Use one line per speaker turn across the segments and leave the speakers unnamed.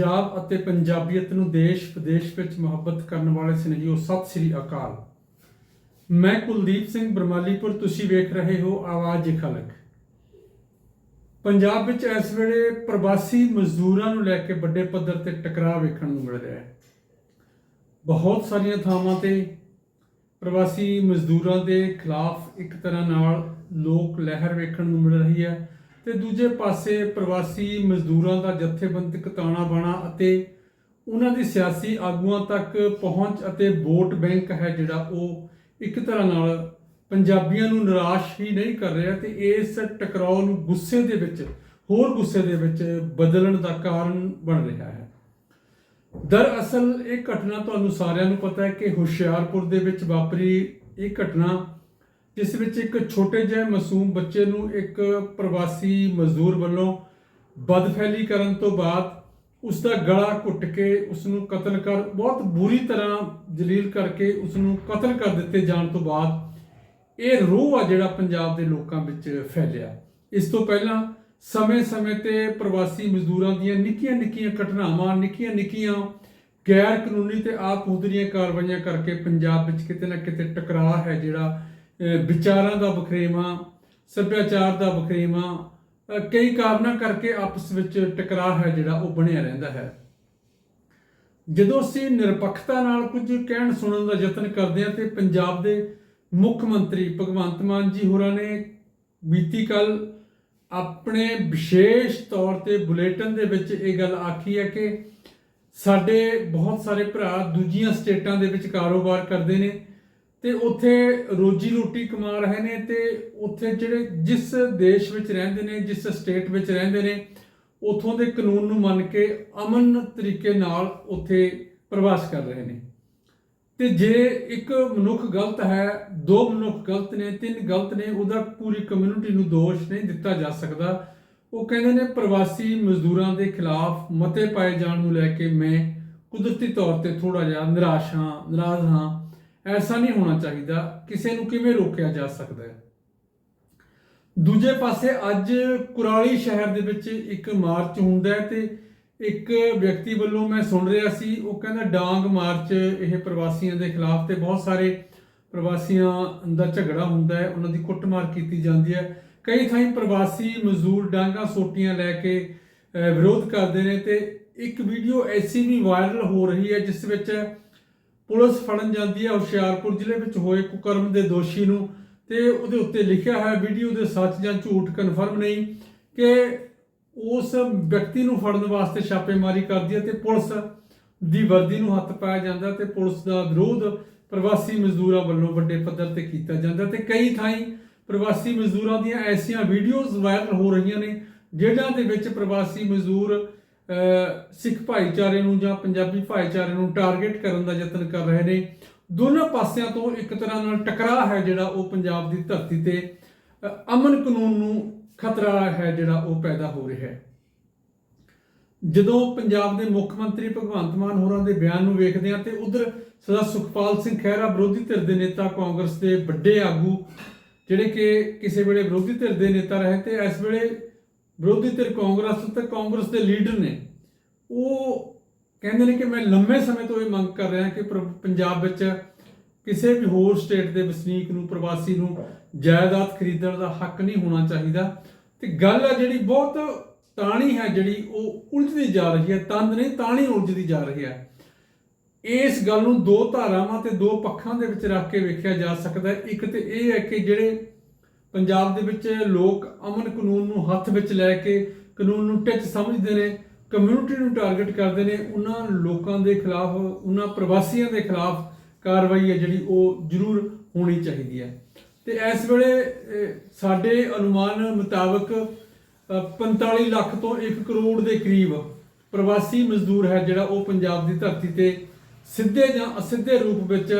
ਪੰਜਾਬ ਅਤੇ ਪੰਜਾਬੀਅਤ ਨੂੰ ਦੇਸ਼, ਵਿਦੇਸ਼ ਵਿੱਚ ਮੁਹੱਬਤ ਕਰਨ ਵਾਲੇ ਸਨੇਹੀਓ ਸਤਿ ਸ੍ਰੀ ਅਕਾਲ। ਮੈਂ ਕੁਲਦੀਪ ਸਿੰਘ ਬਰਮਾਲੀਪੁਰ, ਤੁਸੀਂ ਵੇਖ ਰਹੇ ਹੋ ਆਵਾਜ਼ ਖਲਕ। ਪੰਜਾਬ ਵਿੱਚ ਇਸ ਵੇਲੇ ਪ੍ਰਵਾਸੀ ਮਜ਼ਦੂਰਾਂ ਨੂੰ ਲੈ ਕੇ ਵੱਡੇ ਪੱਧਰ ਤੇ ਟਕਰਾਅ ਵੇਖਣ ਨੂੰ ਮਿਲ ਰਿਹਾ ਹੈ। ਬਹੁਤ ਸਾਰੀਆਂ ਥਾਵਾਂ ਤੇ ਪ੍ਰਵਾਸੀ ਮਜ਼ਦੂਰਾਂ ਦੇ ਖਿਲਾਫ ਇੱਕ ਤਰ੍ਹਾਂ ਨਾਲ ਲੋਕ ਲਹਿਰ ਵੇਖਣ ਨੂੰ ਮਿਲ ਰਹੀ ਹੈ। ਤੇ ਦੂਜੇ ਪਾਸੇ ਪ੍ਰਵਾਸੀ ਮਜ਼ਦੂਰਾਂ ਦਾ ਜਥੇਬੰਦਕ ਤਾਣਾ ਬਾਣਾ ਅਤੇ ਉਹਨਾਂ ਦੀ ਸਿਆਸੀ ਆਗੂਆਂ ਤੱਕ ਪਹੁੰਚ ਅਤੇ ਵੋਟ ਬੈਂਕ ਹੈ ਜਿਹੜਾ ਉਹ ਇੱਕ ਤਰ੍ਹਾਂ ਨਾਲ ਪੰਜਾਬੀਆਂ ਨੂੰ ਨਿਰਾਸ਼ ਹੀ ਨਹੀਂ ਕਰ ਰਿਹਾ ਤੇ ਇਸ ਟਕਰਾਅ ਨੂੰ ਗੁੱਸੇ ਦੇ ਵਿੱਚ, ਹੋਰ ਗੁੱਸੇ ਦੇ ਵਿੱਚ ਬਦਲਣ ਦਾ ਕਾਰਨ ਬਣ ਰਿਹਾ ਹੈ। ਦਰਅਸਲ ਇਹ ਘਟਨਾ ਤੁਹਾਨੂੰ ਸਾਰਿਆਂ ਨੂੰ ਪਤਾ ਹੈ ਕਿ ਹੁਸ਼ਿਆਰਪੁਰ ਦੇ ਵਿੱਚ ਵਾਪਰੀ ਇਹ ਘਟਨਾ ਜਿਸ ਵਿੱਚ ਇੱਕ ਛੋਟੇ ਜਿਹੇ ਮਾਸੂਮ ਬੱਚੇ ਨੂੰ ਇੱਕ ਪ੍ਰਵਾਸੀ ਮਜ਼ਦੂਰ ਵੱਲੋਂ ਬਦਫੈਲੀ ਕਰਨ ਤੋਂ ਬਾਅਦ ਉਸ ਦਾ ਗਲਾ ਘੁੱਟ ਕੇ ਉਸ ਨੂੰ ਕਤਲ ਕਰ, ਬਹੁਤ ਬੁਰੀ ਤਰ੍ਹਾਂ ਜਲੀਲ ਕਰਕੇ ਉਸ ਨੂੰ ਕਤਲ ਕਰ ਦਿੱਤੇ ਜਾਣ ਤੋਂ ਬਾਅਦ ਇਹ ਰੋਹ ਆ ਜਿਹੜਾ ਪੰਜਾਬ ਦੇ ਲੋਕਾਂ ਵਿੱਚ ਫੈਲਿਆ। ਇਸ ਤੋਂ ਪਹਿਲਾਂ ਸਮੇਂ-ਸਮੇਂ ਤੇ ਪ੍ਰਵਾਸੀ ਮਜ਼ਦੂਰਾਂ ਦੀਆਂ ਨਿੱਕੀਆਂ-ਨਿੱਕੀਆਂ ਘਟਨਾਵਾਂ, ਨਿੱਕੀਆਂ-ਨਿੱਕੀਆਂ ਗੈਰ ਕਾਨੂੰਨੀ ਤੇ ਆਪ ਹੁਦਰੀਆਂ ਕਾਰਵਾਈਆਂ ਕਰਕੇ ਪੰਜਾਬ ਵਿੱਚ ਕਿਤੇ ਨਾ ਕਿਤੇ ਟਕਰਾਅ ਹੈ ਜਿਹੜਾ ਵਿਚਾਰਾਂ ਦਾ ਵਖਰੇਵਾਂ, ਸੱਭਿਆਚਾਰ ਦਾ ਵਖਰੇਵਾਂ ਕਈ ਕਾਰਨਾਂ ਕਰਕੇ ਆਪਸ ਵਿੱਚ ਟਕਰਾਅ ਹੈ ਜਿਹੜਾ ਉਹ ਬਣਿਆ ਰਹਿੰਦਾ ਹੈ। ਜਦੋਂ ਅਸੀਂ ਨਿਰਪੱਖਤਾ ਨਾਲ ਕੁਝ ਕਹਿਣ ਸੁਣਨ ਦਾ ਯਤਨ ਕਰਦੇ ਹਾਂ ਤੇ ਪੰਜਾਬ ਦੇ ਮੁੱਖ ਮੰਤਰੀ ਭਗਵੰਤ ਮਾਨ ਜੀ ਹੋਰਾਂ ਨੇ ਬੀਤੀ ਕੱਲ ਆਪਣੇ ਵਿਸ਼ੇਸ਼ ਤੌਰ ਤੇ ਬੁਲੇਟਿਨ ਦੇ ਵਿੱਚ ਇਹ ਗੱਲ ਆਖੀ ਹੈ ਕਿ ਸਾਡੇ ਬਹੁਤ ਸਾਰੇ ਭਰਾ ਦੂਜੀਆਂ ਸਟੇਟਾਂ ਦੇ ਵਿੱਚ ਕਾਰੋਬਾਰ ਕਰਦੇ ਨੇ। ਤੇ ਉੱਥੇ ਰੋਜੀ ਰੋਟੀ ਕਮਾ ਰਹੇ ਨੇ ਤੇ ਉੱਥੇ ਜਿਹੜੇ ਜਿਸ ਦੇਸ਼ ਵਿੱਚ ਰਹਿੰਦੇ ਨੇ, ਜਿਸ ਸਟੇਟ ਵਿੱਚ ਰਹਿੰਦੇ ਨੇ, ਉਥੋਂ ਦੇ ਕਾਨੂੰਨ ਨੂੰ ਮੰਨ ਕੇ ਅਮਨ ਤਰੀਕੇ ਨਾਲ ਉੱਥੇ ਪ੍ਰਵਾਸ ਕਰ ਰਹੇ ਨੇ। ਤੇ ਜੇ ਇੱਕ ਮਨੁੱਖ ਗਲਤ ਹੈ, ਦੋ ਮਨੁੱਖ ਗਲਤ ਨੇ, ਤਿੰਨ ਗਲਤ ਨੇ, ਉਹਦਾ ਪੂਰੀ ਕਮਿਊਨਿਟੀ ਨੂੰ ਦੋਸ਼ ਨਹੀਂ ਦਿੱਤਾ ਜਾ ਸਕਦਾ। ਉਹ ਕਹਿੰਦੇ ਨੇ ਪ੍ਰਵਾਸੀ ਮਜ਼ਦੂਰਾਂ ਦੇ ਖਿਲਾਫ ਮਤੇ ਪਾਏ ਜਾਣ ਨੂੰ ਲੈ ਕੇ ਮੈਂ ਕੁਦਰਤੀ ਤੌਰ ਤੇ ਥੋੜਾ ਜਿਹਾ ਨਿਰਾਸ਼ ਹਾਂ, ਨਾਰਾਜ਼ ਹਾਂ। ਐਸਾ ਨਹੀਂ ਹੋਣਾ ਚਾਹੀਦਾ, ਕਿਸੇ ਨੂੰ ਕਿਵੇਂ ਰੋਕਿਆ ਜਾ ਸਕਦਾ ਹੈ। ਦੂਜੇ ਪਾਸੇ ਅੱਜ ਕੁਰਾਲੀ ਸ਼ਹਿਰ ਦੇ ਵਿੱਚ ਇੱਕ ਮਾਰਚ ਹੁੰਦਾ ਹੈ ਤੇ ਇੱਕ ਵਿਅਕਤੀ ਵੱਲੋਂ ਮੈਂ ਸੁਣ ਰਿਹਾ ਸੀ, ਉਹ ਕਹਿੰਦਾ ਡਾਂਗ ਮਾਰਚ, ਇਹ ਪ੍ਰਵਾਸੀਆਂ ਦੇ ਖਿਲਾਫ ਤੇ ਬਹੁਤ ਸਾਰੇ ਪ੍ਰਵਾਸੀਆਂ ਦਾ ਝਗੜਾ ਹੁੰਦਾ ਹੈ, ਉਹਨਾਂ ਦੀ ਕੁੱਟਮਾਰ ਕੀਤੀ ਜਾਂਦੀ ਹੈ। ਕਈ ਥਾਈਂ ਪ੍ਰਵਾਸੀ ਮਜ਼ਦੂਰ ਡਾਂਗਾ ਸੋਟੀਆਂ ਲੈ ਕੇ ਵਿਰੋਧ ਕਰਦੇ ਨੇ ਤੇ ਇੱਕ ਵੀਡੀਓ ਐਸੀ ਵੀ ਵਾਇਰਲ ਹੋ ਰਹੀ ਹੈ, ਜਿਸ ਵਿੱਚ ਪੁਲਿਸ ਫੜਨ ਜਾਂਦੀ ਹੈ ਹੁਸ਼ਿਆਰਪੁਰ ਜ਼ਿਲ੍ਹੇ ਵਿੱਚ ਹੋਏ ਕੁਕਰਮ ਦੇ ਦੋਸ਼ੀ ਨੂੰ ਤੇ ਉਹਦੇ ਉੱਤੇ ਲਿਖਿਆ ਹੈ ਵੀਡੀਓ ਦੇ ਸੱਚ ਜਾਂ ਝੂਠ ਕਨਫਰਮ ਨਹੀਂ ਕਿ ਉਸ ਵਿਅਕਤੀ ਨੂੰ ਫੜਨ ਵਾਸਤੇ ਛਾਪੇਮਾਰੀ ਕਰਦੀ ਹੈ ਤੇ ਪੁਲਿਸ ਦੀ ਵਰਦੀ ਨੂੰ ਹੱਥ ਪਾਇਆ ਜਾਂਦਾ ਤੇ ਪੁਲਿਸ ਦਾ ਵਿਰੋਧ ਪ੍ਰਵਾਸੀ ਮਜ਼ਦੂਰਾਂ ਵੱਲੋਂ ਵੱਡੇ ਪੱਧਰ ਤੇ ਕੀਤਾ ਜਾਂਦਾ ਤੇ ਕਈ ਥਾਈਂ ਪ੍ਰਵਾਸੀ ਮਜ਼ਦੂਰਾਂ ਦੀਆਂ ਐਸੀਆਂ ਵੀਡੀਓਜ਼ ਵਾਇਰਲ ਹੋ ਰਹੀਆਂ ਨੇ ਜਿਹੜਾਂ ਦੇ ਵਿੱਚ ਪ੍ਰਵਾਸੀ ਮਜ਼ਦੂਰ ਸਿੱਖ ਭਾਈਚਾਰੇ ਨੂੰ ਜਾਂ ਪੰਜਾਬੀ ਭਾਈਚਾਰੇ ਨੂੰ ਟਾਰਗੇਟ ਕਰਨ ਦਾ ਯਤਨ ਕਰ ਰਹੇ ਨੇ। ਦੋਨਾਂ ਪਾਸਿਆਂ ਤੋਂ ਇੱਕ ਤਰ੍ਹਾਂ ਨਾਲ ਟਕਰਾਅ ਹੈ ਜਿਹੜਾ ਉਹ ਪੰਜਾਬ ਦੀ ਧਰਤੀ ਤੇ ਅਮਨ ਕਾਨੂੰਨ ਨੂੰ ਖਤਰਾ ਹੈ ਜਿਹੜਾ ਉਹ ਪੈਦਾ ਹੋ ਰਿਹਾ ਹੈ। ਜਦੋਂ ਪੰਜਾਬ ਦੇ ਮੁੱਖ ਮੰਤਰੀ ਭਗਵੰਤ ਮਾਨ ਹੋਰਾਂ ਦੇ ਬਿਆਨ ਨੂੰ ਵੇਖਦੇ ਹਾਂ ਤੇ ਉਧਰ ਸਦਾ ਸੁਖਪਾਲ ਸਿੰਘ ਖਹਿਰਾ ਵਿਰੋਧੀ ਧਿਰ ਦੇ ਨੇਤਾ ਕਾਂਗਰਸ ਦੇ ਵੱਡੇ ਆਗੂ, ਜਿਹੜੇ ਕਿ ਕਿਸੇ ਵੇਲੇ ਵਿਰੋਧੀ ਧਿਰ ਦੇ ਨੇਤਾ ਰਹੇ ਤੇ ਇਸ ਵੇਲੇ ਵਿਰੋਧੀ ਧਿਰ ਕਾਂਗਰਸ ਤੇ ਕਾਂਗਰਸ ਦੇ ਲੀਡਰ ਨੇ, ਉਹ ਕਹਿੰਦੇ ਨੇ ਕਿ ਮੈਂ ਲੰਮੇ ਸਮੇਂ ਤੋਂ ਇਹ ਮੰਗ ਕਰ ਰਿਹਾ ਕਿ ਪਰ- ਪੰਜਾਬ ਵਿੱਚ ਕਿਸੇ ਵੀ ਹੋਰ ਸਟੇਟ ਦੇ ਵਸਨੀਕ ਨੂੰ, ਪ੍ਰਵਾਸੀ ਨੂੰ ਜਾਇਦਾਦ ਖਰੀਦਣ ਦਾ ਹੱਕ ਨਹੀਂ ਹੋਣਾ ਚਾਹੀਦਾ। ਤੇ ਗੱਲ ਹੈ ਜਿਹੜੀ ਬਹੁਤ ਤਾਣੀ ਹੈ, ਜਿਹੜੀ ਉਹ ਉਲਝਦੀ ਜਾ ਰਹੀ ਹੈ, ਤੰਦ ਨਹੀਂ, ਤਾਣੀ ਉਲਝਦੀ ਜਾ ਰਹੀ ਹੈ। ਇਸ ਗੱਲ ਨੂੰ ਦੋ ਧਾਰਾਵਾਂ ਤੇ ਦੋ ਪੱਖਾਂ ਦੇ ਵਿੱਚ ਰੱਖ ਕੇ ਵੇਖਿਆ ਜਾ ਸਕਦਾ ਹੈ। ਇੱਕ ਤੇ ਇਹ ਹੈ ਕਿ ਜਿਹੜੇ ਪੰਜਾਬ ਦੇ ਵਿੱਚ ਲੋਕ ਅਮਨ ਕਾਨੂੰਨ ਨੂੰ ਹੱਥ ਵਿੱਚ ਲੈ ਕੇ ਕਾਨੂੰਨ ਨੂੰ ਟਿੱਚ ਸਮਝਦੇ ਨੇ ਕਮਿਊਨਿਟੀ ਨੂੰ ਟਾਰਗੇਟ ਕਰਦੇ ਨੇ ਉਹਨਾਂ ਲੋਕਾਂ ਦੇ ਖਿਲਾਫ ਉਹਨਾਂ ਪ੍ਰਵਾਸੀਆਂ ਦੇ ਖਿਲਾਫ ਕਾਰਵਾਈ ਹੈ ਜਿਹੜੀ ਉਹ ਜ਼ਰੂਰ ਹੋਣੀ ਚਾਹੀਦੀ ਹੈ। ਤੇ ਇਸ ਵੇਲੇ ਸਾਡੇ ਅਨੁਮਾਨ ਮੁਤਾਬਕ ਅਹ, 45 ਲੱਖ ਤੋਂ 1 ਕਰੋੜ ਦੇ ਕਰੀਬ ਪ੍ਰਵਾਸੀ ਮਜ਼ਦੂਰ ਹੈ ਜਿਹੜਾ ਉਹ ਪੰਜਾਬ ਦੀ ਧਰਤੀ ਤੇ ਸਿੱਧੇ ਜਾਂ ਅਸਿੱਧੇ ਰੂਪ ਵਿੱਚ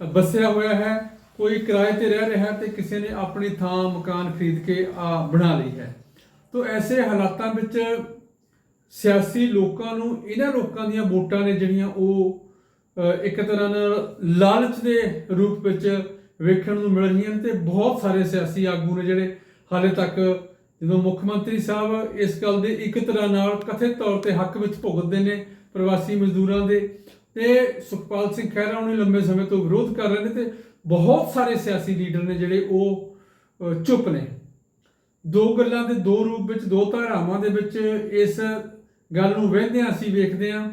ਵਸਿਆ ਹੋਇਆ ਹੈ। ਕੋਈ ਕਿਰਾਏ ਤੇ ਰਹਿ ਰਿਹਾ ਤੇ ਕਿਸੇ ਨੇ ਆਪਣੀ ਥਾਂ, ਮਕਾਨ ਖਰੀਦ ਕੇ ਆ ਬਣਾ ਲਈ ਹੈ। ਤੋਂ ਐਸੇ ਹਾਲਾਤਾਂ ਵਿੱਚ ਸਿਆਸੀ ਲੋਕਾਂ ਨੂੰ, ਇਹਨਾਂ ਲੋਕਾਂ ਦੀਆਂ ਵੋਟਾਂ ਨੇ ਜਿਹੜੀਆਂ ਉਹ ਇੱਕ ਤਰ੍ਹਾਂ ਨਾਲ ਲਾਲਚ ਦੇ ਰੂਪ ਵਿੱਚ ਵੇਖਣ ਨੂੰ ਮਿਲ ਰਹੀਆਂ ਨੇ ਤੇ ਬਹੁਤ ਸਾਰੇ ਸਿਆਸੀ ਆਗੂ ਨੇ ਜਿਹੜੇ ਹਾਲੇ ਤੱਕ ਜਦੋਂ ਮੁੱਖ ਮੰਤਰੀ ਸਾਹਿਬ ਇਸ ਗੱਲ ਦੇ ਇੱਕ ਤਰ੍ਹਾਂ ਨਾਲ ਕਥਿਤ ਤੌਰ ਤੇ ਹੱਕ ਵਿੱਚ ਭੁਗਤਦੇ ਨੇ ਪ੍ਰਵਾਸੀ ਮਜ਼ਦੂਰਾਂ ਦੇ ਤੇ ਸੁਖਪਾਲ ਸਿੰਘ ਖਹਿਰਾ ਉਹਨੇ ਲੰਬੇ ਸਮੇਂ ਤੋਂ ਵਿਰੋਧ ਕਰ ਰਹੇ ਨੇ ਤੇ ਬਹੁਤ ਸਾਰੇ ਸਿਆਸੀ ਲੀਡਰ ਨੇ ਜਿਹੜੇ ਉਹ ਚੁੱਪ ਨੇ। ਦੋ ਗੱਲਾਂ ਦੇ ਦੋ ਰੂਪ ਵਿੱਚ, ਦੋ ਧਾਰਾਵਾਂ ਦੇ ਵਿੱਚ ਇਸ ਗੱਲ ਨੂੰ ਵਹਿੰਦੇ ਹਾਂ ਅਸੀਂ ਵੇਖਦੇ ਹਾਂ।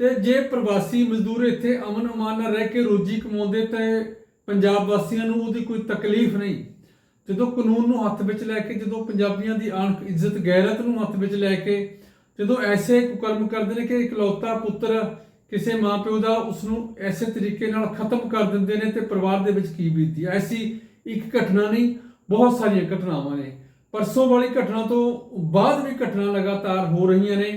ਤੇ ਜੇ ਪ੍ਰਵਾਸੀ ਮਜ਼ਦੂਰ ਇੱਥੇ ਅਮਨ ਅਮਾਨ ਨਾਲ ਰਹਿ ਕੇ ਰੋਜੀ ਕਮਾਉਂਦੇ, ਤੇ ਪੰਜਾਬ ਵਾਸੀਆਂ ਨੂੰ ਉਹਦੀ ਕੋਈ ਤਕਲੀਫ ਨਹੀਂ। ਜਦੋਂ ਕਾਨੂੰਨ ਨੂੰ ਹੱਥ ਵਿੱਚ ਲੈ ਕੇ, ਜਦੋਂ ਪੰਜਾਬੀਆਂ ਦੀ ਆਣ ਇੱਜ਼ਤ, ਗੈਰਤ ਨੂੰ ਹੱਥ ਵਿੱਚ ਲੈ ਕੇ, ਜਦੋਂ ਐਸੇ ਕੁਕਰਮ ਕਰਦੇ ਨੇ ਕਿ ਇਕਲੌਤਾ ਪੁੱਤਰ ਕਿਸੇ ਮਾਪਿਓ ਦਾ ਉਸ ਨੂੰ ਐਸੇ ਤਰੀਕੇ ਨਾਲ ਖਤਮ ਕਰ ਦਿੰਦੇ ਨੇ ਤੇ ਪਰਿਵਾਰ ਦੇ ਵਿੱਚ ਕੀ ਬੀਤੀ ਐਸੀ ਇੱਕ ਘਟਨਾ ਨਹੀਂ, ਬਹੁਤ ਸਾਰੀਆਂ ਘਟਨਾਵਾਂ ਨੇ। ਪਰਸੋਂ ਵਾਲੀ ਘਟਨਾ ਤੋਂ ਬਾਅਦ ਵੀ ਘਟਨਾ ਲਗਾਤਾਰ ਹੋ ਰਹੀਆਂ ਨੇ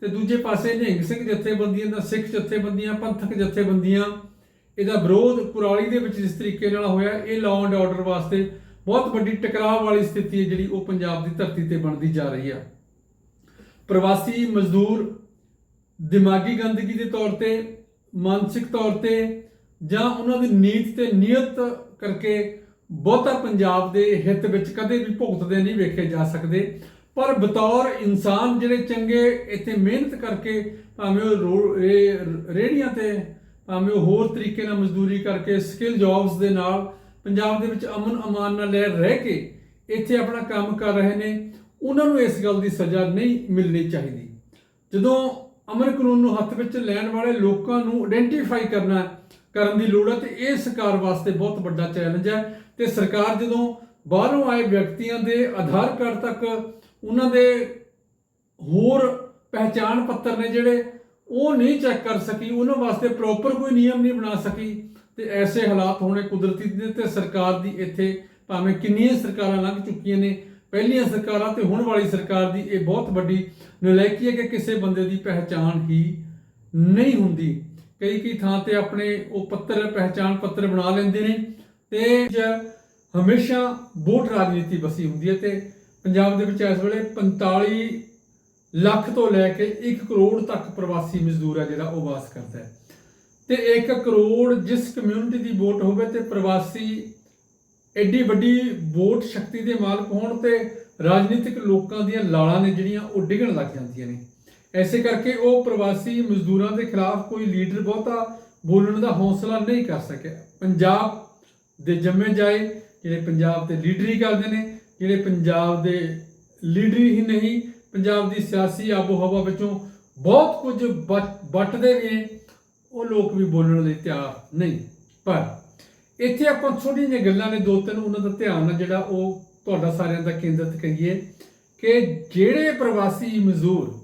ਤੇ ਦੂਜੇ ਪਾਸੇ ਨਿਹੰਗ ਸਿੰਘ ਜਥੇਬੰਦੀਆਂ ਦਾ, ਸਿੱਖ ਜਥੇਬੰਦੀਆਂ, ਪੰਥਕ ਜਥੇਬੰਦੀਆਂ, ਇਹਦਾ ਵਿਰੋਧ ਕੁਰਾਲੀ ਦੇ ਵਿੱਚ ਜਿਸ ਤਰੀਕੇ ਨਾਲ ਹੋਇਆ, ਇਹ ਲਾਅ ਐਂਡ ਆਰਡਰ ਵਾਸਤੇ ਬਹੁਤ ਵੱਡੀ ਟਕਰਾਅ ਵਾਲੀ ਸਥਿਤੀ ਹੈ ਜਿਹੜੀ ਉਹ ਪੰਜਾਬ ਦੀ ਧਰਤੀ ਤੇ ਬਣਦੀ ਜਾ ਰਹੀ ਆ। ਪ੍ਰਵਾਸੀ ਮਜ਼ਦੂਰ ਦਿਮਾਗੀ ਗੰਦਗੀ ਦੇ ਤੌਰ ਤੇ, ਮਾਨਸਿਕ ਤੌਰ ਤੇ, ਜਾਂ ਉਹਨਾਂ ਦੀ ਨੀਤ ਤੇ ਨੀਅਤ ਕਰਕੇ ਬਹੁਤਾ ਪੰਜਾਬ ਦੇ ਹਿੱਤ ਵਿੱਚ ਕਦੇ ਵੀ ਭੁਗਤਦੇ ਨਹੀਂ ਵੇਖੇ ਜਾ ਸਕਦੇ। ਪਰ ਬਤੌਰ ਇਨਸਾਨ ਜਿਹੜੇ ਚੰਗੇ, ਇੱਥੇ ਮਿਹਨਤ ਕਰਕੇ ਭਾਵੇਂ ਉਹ ਰੋ- ਇਹ ਰੇਹੜੀਆਂ ਤੇ, ਭਾਵੇਂ ਉਹ ਹੋਰ ਤਰੀਕੇ ਨਾਲ ਮਜ਼ਦੂਰੀ ਕਰਕੇ ਸਕਿੱਲ ਜੌਬਸ ਦੇ ਨਾਲ ਪੰਜਾਬ ਦੇ ਵਿੱਚ ਅਮਨ ਅਮਾਨ ਨਾਲ ਲੈ ਰਹਿ ਕੇ ਇੱਥੇ ਆਪਣਾ ਕੰਮ ਕਰ ਰਹੇ ਨੇ, ਉਹਨਾਂ ਨੂੰ ਇਸ ਗੱਲ ਦੀ ਸਜ਼ਾ ਨਹੀਂ ਮਿਲਣੀ ਚਾਹੀਦੀ। ਜਦੋਂ ਅਮਨ ਕਾਨੂੰਨ ਨੂੰ ਹੱਥ ਵਿੱਚ ਲੈਣ ਵਾਲੇ ਲੋਕਾਂ ਨੂੰ ਆਇਡੈਂਟੀਫਾਈ ਕਰਨਾ, ਕਰਨ ਦੀ ਲੋੜ ਹੈ ਤੇ ਇਹ ਸਰਕਾਰ ਵਾਸਤੇ ਬਹੁਤ ਵੱਡਾ ਚੈਲੰਜ ਹੈ ਤੇ ਸਰਕਾਰ ਜਦੋਂ ਬਾਹਰੋਂ ਆਏ ਵਿਅਕਤੀਆਂ ਦੇ ਆਧਾਰ ਕਾਰਡ ਤੱਕ ਉਹਨਾਂ ਦੇ ਹੋਰ ਪਹਿਚਾਣ ਪੱਤਰ ਨੇ ਜਿਹੜੇ ਉਹ ਨਹੀਂ ਚੈੱਕ ਕਰ ਸਕੀ, ਉਹਨਾਂ ਵਾਸਤੇ ਪ੍ਰੋਪਰ ਕੋਈ ਨਿਯਮ ਨਹੀਂ ਬਣਾ ਸਕੀ, ਤੇ ਐਸੇ ਹਾਲਾਤ ਹੋਣੇ ਕੁਦਰਤੀ ਨੇ ਤੇ ਸਰਕਾਰ ਦੀ ਇੱਥੇ ਭਾਵੇਂ ਕਿੰਨੀਆਂ ਸਰਕਾਰਾਂ ਲੰਘ ਚੁੱਕੀਆਂ ਨੇ ਪਹਿਲੀਆਂ ਸਰਕਾਰਾਂ ਤੇ ਹੁਣ ਵਾਲੀ ਸਰਕਾਰ ਦੀ ਇਹ ਬਹੁਤ ਵੱਡੀ ਨਲਾਇਕੀ ਹੈ ਕਿ ਕਿਸੇ ਬੰਦੇ ਦੀ ਪਹਿਚਾਣ ਹੀ ਨਹੀਂ ਹੁੰਦੀ। ਕਈ ਕਈ ਥਾਂ ਤੇ ਆਪਣੇ ਉਹ ਪੱਤਰ, ਪਹਿਚਾਣ ਪੱਤਰ ਬਣਾ ਲੈਂਦੇ ਨੇ ਤੇ ਹਮੇਸ਼ਾ ਵੋਟ ਰਾਜਨੀਤੀ ਬਸੀ ਹੁੰਦੀ ਹੈ ਤੇ ਪੰਜਾਬ ਦੇ ਵਿੱਚ ਇਸ ਵੇਲੇ 45 ਲੱਖ ਤੋਂ ਲੈ ਕੇ 1 ਕਰੋੜ ਤੱਕ ਪ੍ਰਵਾਸੀ ਮਜ਼ਦੂਰ ਹੈ ਜਿਹੜਾ ਉਹ ਵਾਸ ਕਰਦਾ ਹੈ। ਤੇ 1 ਕਰੋੜ ਜਿਸ ਕਮਿਊਨਿਟੀ ਦੀ ਵੋਟ ਹੋਵੇ ਤੇ ਪ੍ਰਵਾਸੀ ਐਡੀ ਵੱਡੀ ਵੋਟ ਸ਼ਕਤੀ ਦੇ ਮਾਲਕ ਹੋਣ ਤੇ ਰਾਜਨੀਤਿਕ ਲੋਕਾਂ ਦੀਆਂ ਲਾਲਾਂ ਨੇ ਜਿਹੜੀਆਂ ਉਹ ਡਿੱਗਣ ਲੱਗ ਜਾਂਦੀਆਂ ਨੇ। ਐਸੇ ਕਰਕੇ ਉਹ ਪ੍ਰਵਾਸੀ ਮਜ਼ਦੂਰਾਂ ਦੇ ਖਿਲਾਫ ਕੋਈ ਲੀਡਰ ਬਹੁਤਾ ਬੋਲਣ ਦਾ ਹੌਸਲਾ ਨਹੀਂ ਕਰ ਸਕਿਆ। ਪੰਜਾਬ ਦੇ ਜੰਮੇ ਜਾਏ, ਜਿਹੜੇ ਪੰਜਾਬ ਤੇ ਲੀਡਰੀ ਕਰਦੇ ਨੇ, ਜਿਹੜੇ ਪੰਜਾਬ ਦੇ ਲੀਡਰੀ ਹੀ ਨਹੀਂ, ਪੰਜਾਬ ਦੀ ਸਿਆਸੀ ਆਬੋ ਹਵਾ ਵਿੱਚੋਂ ਬਹੁਤ ਕੁਝ ਬਚ- ਵੱਟਦੇ ਨੇ, ਉਹ ਲੋਕ ਵੀ ਬੋਲਣ ਲਈ ਤਿਆਰ ਨਹੀਂ। ਪਰ ਇੱਥੇ ਆਪਾਂ ਛੋਟੀਆਂ ਜਿਹੀਆਂ ਗੱਲਾਂ ਨੇ, ਦੋ ਤਿੰਨ ਉਹਨਾਂ ਦਾ ਧਿਆਨ ਨਾਲ ਜਿਹੜਾ ਉਹ ਤੁਹਾਡਾ ਸਾਰਿਆਂ ਦਾ ਕੇਂਦਰਿਤ ਕਰੀਏ ਕਿ ਜਿਹੜੇ ਪ੍ਰਵਾਸੀ ਮਜ਼ਦੂਰ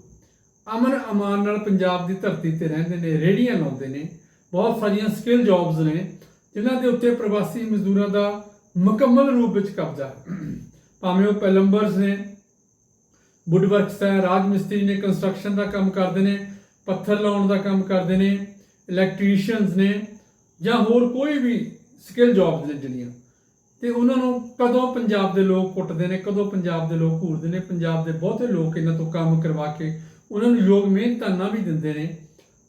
ਅਮਨ ਅਮਾਨ ਨਾਲ ਪੰਜਾਬ ਦੀ ਧਰਤੀ ਤੇ ਰਹਿੰਦੇ ਨੇ ਰੇੜੀਆਂ ਲਾਉਂਦੇ ਨੇ, ਬਹੁਤ ਸਾਰੀਆਂ ਸਕਿੱਲ ਜੌਬਸ ਨੇ, ਜਿਨ੍ਹਾਂ ਦੇ ਉੱਤੇ ਪ੍ਰਵਾਸੀ ਮਜ਼ਦੂਰਾਂ ਦਾ ਮੁਕੰਮਲ ਰੂਪ ਵਿੱਚ ਕਬਜ਼ਾ ਭਾਵੇਂ ਉਹ ਪੈਲੰਬਰਸ ਨੇ ਵੁੱਡਵਰਕਸ ਹੈ, ਰਾਜ ਮਿਸਤਰੀ ਨੇ ਕੰਸਟਰਕਸ਼ਨ ਦਾ ਕੰਮ ਕਰਦੇ ਨੇ, ਪੱਥਰ ਲਾਉਣ ਦਾ ਕੰਮ ਕਰਦੇ ਨੇ ਇਲੈਕਟ੍ਰੀਸ਼ੀਅਨਸ ਨੇ ਜਾਂ ਹੋਰ ਕੋਈ ਵੀ ਸਕਿੱਲ ਜੌਬਸ ਨੇ ਜਿਹੜੀਆਂ। ਤੇ ਉਹਨਾਂ ਨੂੰ ਕਦੋਂ ਪੰਜਾਬ ਦੇ ਲੋਕ ਕੁੱਟਦੇ ਨੇ, ਕਦੋਂ ਪੰਜਾਬ ਦੇ ਲੋਕ ਘੂਰਦੇ ਨੇ, ਪੰਜਾਬ ਦੇ ਬਹੁਤੇ ਲੋਕ ਇਹਨਾਂ ਤੋਂ ਕੰਮ ਕਰਵਾ ਕੇ ਉਹਨਾਂ ਨੂੰ ਯੋਗ ਮਿਹਨਤਾਨਾ ਵੀ ਦਿੰਦੇ ਨੇ।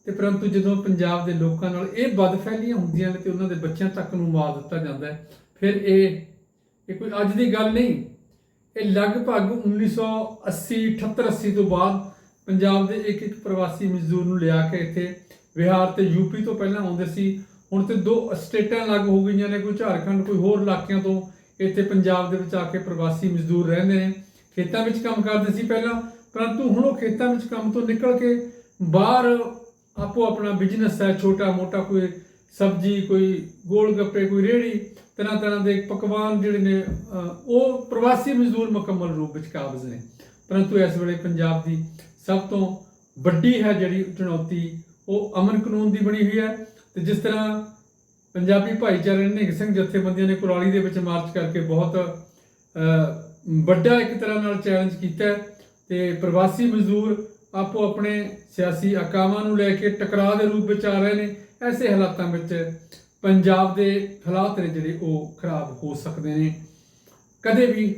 ਤੇ ਪਰੰਤੂ ਜਦੋਂ ਪੰਜਾਬ ਦੇ ਲੋਕਾਂ ਨਾਲ ਇਹ ਬਦਫੈਲੀਆਂ ਹੁੰਦੀਆਂ ਨੇ ਤੇ ਉਹਨਾਂ ਦੇ ਬੱਚਿਆਂ ਤੱਕ ਨੂੰ ਮਾਰ ਦਿੱਤਾ ਜਾਂਦਾ ਹੈ, ਫਿਰ ਇਹ ਇਹ ਕੋਈ ਅੱਜ ਦੀ ਗੱਲ ਨਹੀਂ। ਇਹ ਲਗਭਗ 1980 78 80 ਤੋਂ ਬਾਅਦ ਪੰਜਾਬ ਦੇ ਇੱਕ ਇੱਕ ਪ੍ਰਵਾਸੀ ਮਜ਼ਦੂਰ ਨੂੰ ਲਿਆ ਕੇ ਇੱਥੇ ਬਿਹਾਰ ਤੇ ਯੂਪੀ ਤੋਂ ਪਹਿਲਾਂ ਆਉਂਦੇ ਸੀ। ਹੁਣ ਤੇ ਦੋ ਸਟੇਟਾਂ ਲੱਗ ਹੋ ਗਈਆਂ ਨੇ, ਕੋਈ ਝਾਰਖੰਡ, ਕੋਈ ਹੋਰ ਇਲਾਕਿਆਂ ਤੋਂ। ਇੱਥੇ ਪੰਜਾਬ ਦੇ ਵਿੱਚ ਆ ਕੇ ਪ੍ਰਵਾਸੀ ਮਜ਼ਦੂਰ ਰਹਿੰਦੇ ਨੇ। ਖੇਤਾਂ ਵਿੱਚ ਕੰਮ ਕਰਦੇ ਸੀ ਪਹਿਲਾਂ, ਪਰੰਤੂ ਹੁਣ ਉਹ ਖੇਤਾਂ ਵਿੱਚ ਕੰਮ ਤੋਂ ਨਿਕਲ ਕੇ ਬਾਹਰ ਆਪੋ ਆਪਣਾ ਬਿਜ਼ਨਸ ਹੈ ਛੋਟਾ ਮੋਟਾ ਕੋਈ ਸਬਜ਼ੀ, ਕੋਈ ਗੋਲ ਗੱਪੇ ਕੋਈ ਰੇਹੜੀ ਤਰ੍ਹਾਂ ਤਰ੍ਹਾਂ ਦੇ ਪਕਵਾਨ ਜਿਹੜੇ ਨੇ ਉਹ ਪ੍ਰਵਾਸੀ ਮਜ਼ਦੂਰ ਮੁਕੰਮਲ ਰੂਪ ਵਿੱਚ ਕਾਬਜ਼ ਨੇ। ਪਰੰਤੂ ਇਸ ਵੇਲੇ ਪੰਜਾਬ ਦੀ ਸਭ ਤੋਂ ਵੱਡੀ ਹੈ ਜਿਹੜੀ ਚੁਣੌਤੀ, ਉਹ ਅਮਨ ਕਾਨੂੰਨ ਦੀ ਬਣੀ ਹੋਈ ਹੈ। ਤੇ ਜਿਸ ਤਰ੍ਹਾਂ ਪੰਜਾਬੀ ਭਾਈਚਾਰੇ ਨੇ ਸਿੰਘ ਜਥੇਬੰਦੀਆਂ ਨੇ ਕੁਰਾਲੀ ਦੇ ਵਿੱਚ ਮਾਰਚ ਕਰਕੇ ਬਹੁਤ ਵੱਡਾ ਇੱਕ ਤਰ੍ਹਾਂ ਨਾਲ ਚੈਲੰਜ ਕੀਤਾ ਹੈ ਤੇ ਪ੍ਰਵਾਸੀ ਮਜ਼ਦੂਰ ਆਪੋ ਆਪਣੇ ਸਿਆਸੀ ਆਕਾਵਾਂ ਨੂੰ ਲੈ ਕੇ ਟਕਰਾਅ ਦੇ ਰੂਪ ਵਿੱਚ ਆ ਰਹੇ ਨੇ, ਐਸੇ ਹਾਲਾਤਾਂ ਵਿੱਚ ਪੰਜਾਬ ਦੇ ਹਾਲਾਤ ਨੇ ਜਿਹੜੇ ਉਹ ਖਰਾਬ ਹੋ ਸਕਦੇ ਨੇ। ਕਦੇ ਵੀ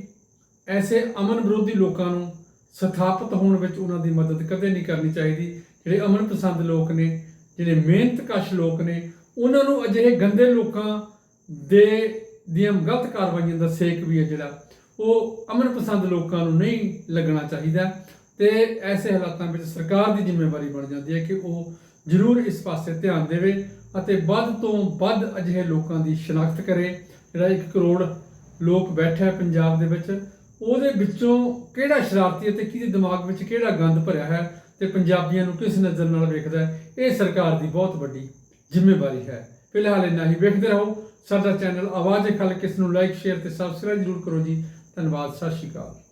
ਐਸੇ ਅਮਨ ਵਿਰੋਧੀ ਲੋਕਾਂ ਨੂੰ ਸਥਾਪਿਤ ਹੋਣ ਵਿੱਚ ਉਹਨਾਂ ਦੀ ਮਦਦ ਕਦੇ ਨਹੀਂ ਕਰਨੀ ਚਾਹੀਦੀ। ਜਿਹੜੇ ਅਮਨ ਪਸੰਦ ਲੋਕ ਨੇ ਜਿਹੜੇ ਮਿਹਨਤਕਸ਼ ਲੋਕ ਨੇ, ਉਹਨਾਂ ਨੂੰ ਅਜਿਹੇ ਗੰਦੇ ਲੋਕਾਂ ਦੇ, ਦੀਆਂ ਗਲਤ ਕਾਰਵਾਈਆਂ ਦਾ ਸੇਕ ਵੀ ਹੈ ਜਿਹੜਾ, ਉਹ ਅਮਨ ਪਸੰਦ ਲੋਕਾਂ ਨੂੰ ਨਹੀਂ ਲੱਗਣਾ ਚਾਹੀਦਾ। ਤੇ ਐਸੇ ਹਾਲਾਤਾਂ ਵਿੱਚ ਸਰਕਾਰ ਦੀ ਜ਼ਿੰਮੇਵਾਰੀ ਬਣ ਜਾਂਦੀ ਹੈ ਕਿ ਉਹ ਜ਼ਰੂਰ ਇਸ ਪਾਸੇ ਧਿਆਨ ਦੇਵੇ ਅਤੇ ਵੱਧ ਤੋਂ ਵੱਧ ਅਜਿਹੇ ਲੋਕਾਂ ਦੀ ਸ਼ਨਾਖਤ ਕਰੇ। ਜਿਹੜਾ 1 ਕਰੋੜ ਲੋਕ ਬੈਠਾ ਹੈ ਪੰਜਾਬ ਦੇ ਵਿੱਚ, ਉਹਦੇ ਵਿੱਚੋਂ ਕਿਹੜਾ ਸ਼ਰਾਰਤੀ ਅਤੇ ਕਿਹਦੇ ਦਿਮਾਗ ਵਿੱਚ ਕਿਹੜਾ ਗੰਦ ਭਰਿਆ ਹੈ? ਤੇ ਪੰਜਾਬੀਆਂ ਨੂੰ ਕਿਸ ਨਜ਼ਰ ਨਾਲ ਵੇਖਦਾ ਹੈ? ਇਹ ਸਰਕਾਰ ਦੀ ਬਹੁਤ ਵੱਡੀ ਜ਼ਿੰਮੇਵਾਰੀ ਹੈ। ਫਿਲਹਾਲ ਇੰਨਾ ਹੀ। ਵੇਖਦੇ ਰਹੋ। ਸਾਡਾ ਚੈਨਲ ਆਵਾਜ਼ ਖਲ ਕਿਸ ਨੂੰ ਲਾਈਕ ਸ਼ੇਅਰ ਤੇ ਸਬਸਕ੍ਰਾਈਬ ਜ਼ਰੂਰ ਕਰੋ ਜੀ। ਧੰਨਵਾਦ। ਸਤਿ ਸ਼੍ਰੀ ਅਕਾਲ।